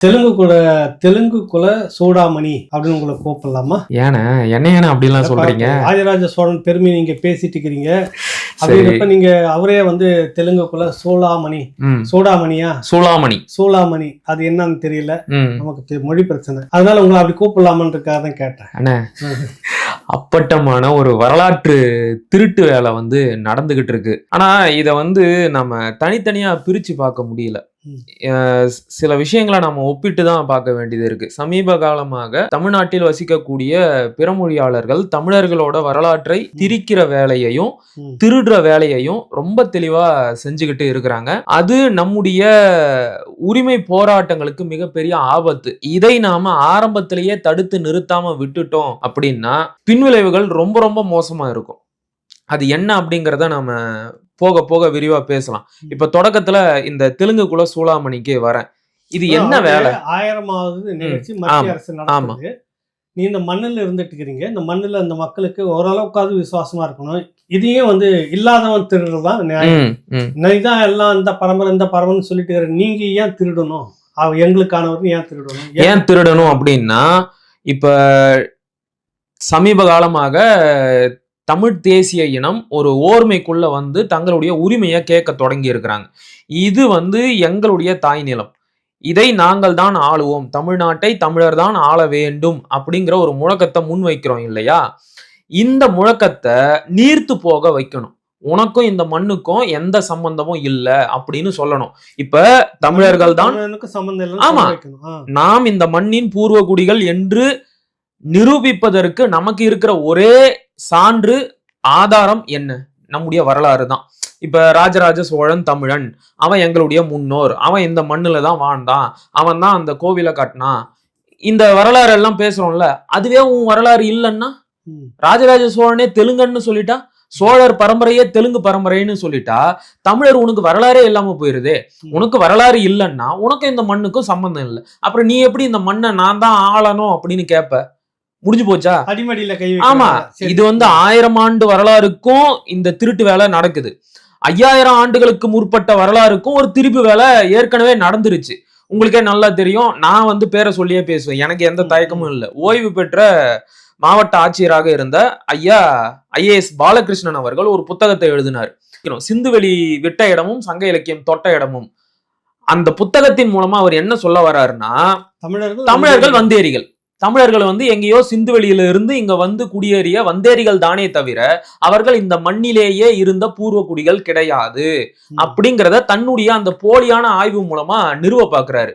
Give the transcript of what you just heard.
தெலுங்கு குல தெலுங்கு குல சூடாமணி அப்படின்னு உங்களை கூப்பிடலாமா? ஏண்ணே என்ன ஏண்ணே அப்படிலாம் சொல்றீங்க? ராஜராஜ சோழன் பெருமை நீங்க பேசிட்டு இருக்கிறீங்க. அப்படின்றப்ப நீங்க அவரே வந்து தெலுங்கு குல சூளாமணி ம். சூடாமணியா? சூளாமணி. சூளாமணி. அது என்னன்னு தெரியல. நமக்கு மொழி பிரச்சனை. அதனால உங்களை அப்படி கூப்பிடலாமன்றதுக்காக தான் கேட்டேன். அப்பட்டமான ஒரு வரலாற்று திருட்டு வேலை வந்து நடந்துகிட்டு இருக்கு. ஆனா இத வந்து நம்ம தனித்தனியா பிரிச்சு பார்க்க முடியல. சில விஷயங்களை நம்ம ஒப்பிட்டு தான் பார்க்க வேண்டியது இருக்கு. சமீப காலமாக தமிழ்நாட்டில் வசிக்கக்கூடிய பிறமொழியாளர்கள் தமிழர்களோட வரலாற்றை திரிக்கிற வேலையையும். திருடுற வேலையையும் ரொம்ப தெளிவா செஞ்சுக்கிட்டு இருக்கிறாங்க. அது நம்முடைய உரிமை போராட்டங்களுக்கு மிகப்பெரிய ஆபத்து. இதை நாம ஆரம்பத்திலேயே தடுத்து நிறுத்தாம விட்டுட்டோம் அப்படின்னா பின்விளைவுகள் ரொம்ப ரொம்ப மோசமா இருக்கும். அது என்ன அப்படிங்கிறத நாம போக போக விரிவா பேசலாம். இப்ப தொடக்கத்துல இந்த தெலுங்குக்குள்ள சூளாமணிக்கு வரேன். இது என்ன வேலை? ஆயிரமாவது நிகழ்ச்சி மத்திய அரசு நடத்துது நீ இந்த மண்ணில் இருந்துட்டு இருக்கிறீங்க. இந்த மண்ணில் அந்த மக்களுக்கு ஓரளவுக்காவது விசுவாசமா இருக்கணும். இதையும் வந்து இல்லாதவன் திருடுறதான் நியாயம். நீ தான் எல்லாம் இந்த பரம்பரை இந்த பரம்பரைன்னு சொல்லிட்டு நீங்க ஏன் திருடணும்? அவ எங்களுக்கானவர்னு ஏன் திருடணும்? ஏன் திருடணும் அப்படின்னா இப்ப சமீப காலமாக தமிழ் தேசிய இனம் ஒரு ஓர்மைக்குள்ள வந்து தங்களுடைய உரிமையை கேட்க தொடங்கி இருக்கிறாங்க இது வந்து எங்களுடைய தாய் நிலம். இதை நாங்கள் தான் ஆளுவோம். தமிழ்நாட்டை தமிழர் தான் ஆள வேண்டும் அப்படிங்கிற ஒரு முழக்கத்தை முன்வைக்கிறோம் இல்லையா? இந்த முழக்கத்தை நீர்த்து போக வைக்கணும். உனக்கும் இந்த மண்ணுக்கும் எந்த சம்பந்தமும் இல்லை அப்படின்னு சொல்லணும். இப்ப தமிழர்கள் தான் சம்பந்தம் ஆமா. நாம் இந்த மண்ணின் பூர்வ குடிகள் என்று நிரூபிப்பதற்கு நமக்கு இருக்கிற ஒரே சான்று ஆதாரம் என்ன? நம்முடைய வரலாறு தான். இப்ப ராஜராஜ சோழன் தமிழன் அவன் எங்களுடைய முன்னோர் அவன் இந்த மண்ணுல தான் வாழ்ந்தான் அவன் தான் அந்த கோவிலை கட்டினான். இந்த வரலாறு எல்லாம் பேசுறோம்ல அதுவே உன் வரலாறு இல்லைன்னா. ராஜராஜ சோழனே தெலுங்கன்னு சொல்லிட்டா? சோழர் பரம்பரையே தெலுங்கு பரம்பரைன்னு சொல்லிட்டா? தமிழர் உனக்கு வரலாறே இல்லாம போயிருதே. உனக்கு வரலாறு இல்லைன்னா உனக்கு இந்த மண்ணுக்கும் சம்பந்தம் இல்லை. அப்புறம் நீ எப்படி இந்த மண்ணை நான் தான் ஆளணும் அப்படின்னு கேட்ப முடிஞ்சு போச்சா? அடிமடியில கை ஆமா. இது வந்து ஆயிரம் ஆண்டு வரலாறுக்கும் இந்த திருட்டு வேலை நடக்குது. ஐயாயிரம் ஆண்டுகளுக்கு முற்பட்ட வரலாறுக்கும் ஒரு திருப்பு வேலை ஏற்கனவே நடந்துருச்சு. உங்களுக்கே நல்லா தெரியும். நான் வந்து பேரை சொல்லியே பேசுவேன். எனக்கு எந்த தயக்கமும் இல்லை. ஓய்வு பெற்ற மாவட்ட ஆட்சியராக இருந்த ஐயா ஐஏஎஸ் பாலகிருஷ்ணன் அவர்கள் ஒரு புத்தகத்தை எழுதினார். சிந்துவெளி விட்ட இடமும் சங்க இலக்கியம் தொட்ட இடமும். அந்த புத்தகத்தின் மூலமா அவர் என்ன சொல்ல வர்றாருன்னா தமிழர்கள் தமிழர்கள் வந்தேரிகள் தமிழர்கள் வந்து எங்கேயோ சிந்துவெளியில இருந்து இங்க வந்து குடியேறிய வந்தேரிகள் தானே தவிர அவர்கள் இந்த மண்ணிலேயே இருந்த பூர்வ குடிகள் கிடையாது. அப்படிங்கிறத தன்னுடைய அந்த போலியான ஆய்வு மூலமா நிறுவ பாக்குறாரு